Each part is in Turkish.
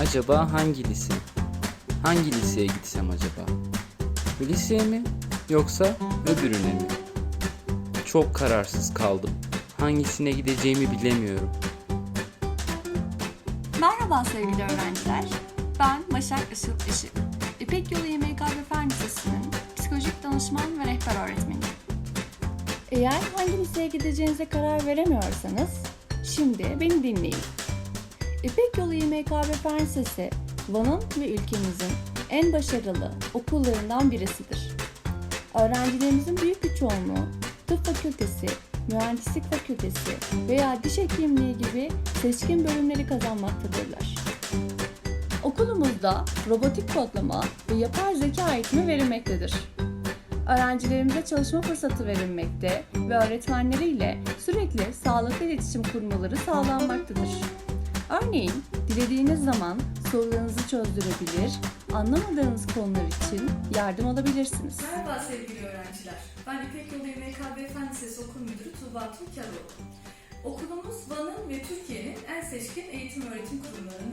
Acaba hangi lise? Hangi liseye gitsem acaba? Bu liseye mi yoksa öbürüne mi? Çok kararsız kaldım. Hangisine gideceğimi bilemiyorum. Merhaba sevgili öğrenciler. Ben Başak Işıl Işık. İpek Yolu YMKB Fen Lisesi'nin psikolojik danışman ve rehber öğretmeniyim. Eğer hangi liseye gideceğinize karar veremiyorsanız şimdi beni dinleyin. İpek Yolu YMKB Fen Lisesi Van'ın ve ülkemizin en başarılı okullarından birisidir. Öğrencilerimizin büyük bir çoğunluğu tıp fakültesi, mühendislik fakültesi veya diş hekimliği gibi seçkin bölümleri kazanmaktadırlar. Okulumuzda robotik kodlama ve yapay zeka eğitimi verilmektedir. Öğrencilerimize çalışma fırsatı verilmekte ve öğretmenleriyle sürekli sağlıklı iletişim kurmaları sağlanmaktadır. Örneğin, dilediğiniz zaman sorularınızı çözdürebilir, anlamadığınız konular için yardım alabilirsiniz. Merhaba sevgili öğrenciler. Ben İpek Yolu YMKB Fen Lisesi Okul Müdürü Tuğba Türkeroğlu. Okulumuz Van'ın ve Türkiye'nin en seçkin eğitim öğretim kurumlarından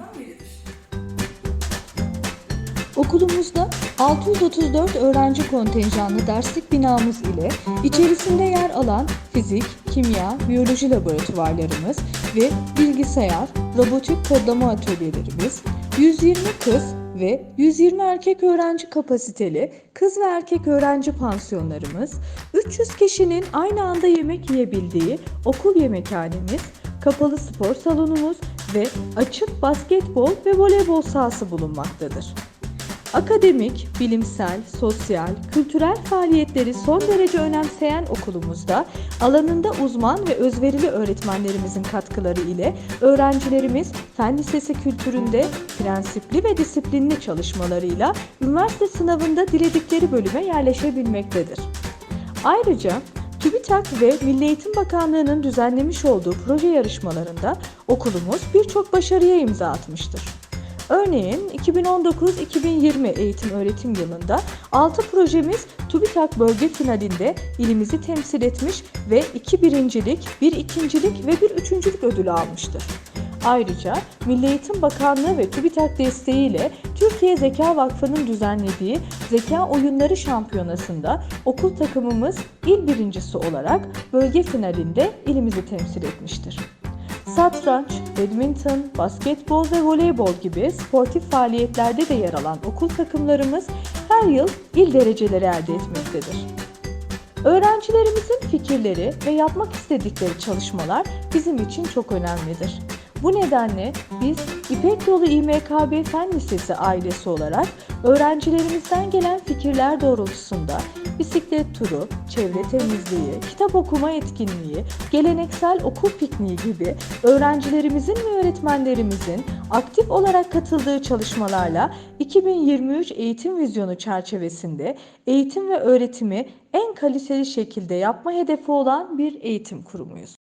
Okulumuzda 634 öğrenci kontenjanlı derslik binamız ile içerisinde yer alan fizik, kimya, biyoloji laboratuvarlarımız ve bilgisayar, robotik kodlama atölyelerimiz, 120 kız ve 120 erkek öğrenci kapasiteli kız ve erkek öğrenci pansiyonlarımız, 300 kişinin aynı anda yemek yiyebildiği okul yemekhanemiz, kapalı spor salonumuz ve açık basketbol ve voleybol sahası bulunmaktadır. Akademik, bilimsel, sosyal, kültürel faaliyetleri son derece önemseyen okulumuzda alanında uzman ve özverili öğretmenlerimizin katkıları ile öğrencilerimiz fen lisesi kültüründe prensipli ve disiplinli çalışmalarıyla üniversite sınavında diledikleri bölüme yerleşebilmektedir. Ayrıca TÜBİTAK ve Milli Eğitim Bakanlığı'nın düzenlemiş olduğu proje yarışmalarında okulumuz birçok başarıya imza atmıştır. Örneğin 2019-2020 eğitim öğretim yılında 6 projemiz TÜBİTAK bölge finalinde ilimizi temsil etmiş ve 2 birincilik, 1 ikincilik ve 1 üçüncülük ödülü almıştır. Ayrıca Milli Eğitim Bakanlığı ve TÜBİTAK desteğiyle Türkiye Zeka Vakfı'nın düzenlediği Zeka Oyunları Şampiyonası'nda okul takımımız il birincisi olarak bölge finalinde ilimizi temsil etmiştir. Satranç, badminton, basketbol ve voleybol gibi sportif faaliyetlerde de yer alan okul takımlarımız her yıl il dereceleri elde etmektedir. Öğrencilerimizin fikirleri ve yapmak istedikleri çalışmalar bizim için çok önemlidir. Bu nedenle biz İpek Yolu İMKB Fen Lisesi ailesi olarak öğrencilerimizden gelen fikirler doğrultusunda bisiklet turu, çevre temizliği, kitap okuma etkinliği, geleneksel okul pikniği gibi öğrencilerimizin ve öğretmenlerimizin aktif olarak katıldığı çalışmalarla 2023 eğitim vizyonu çerçevesinde eğitim ve öğretimi en kaliteli şekilde yapma hedefi olan bir eğitim kurumuyuz.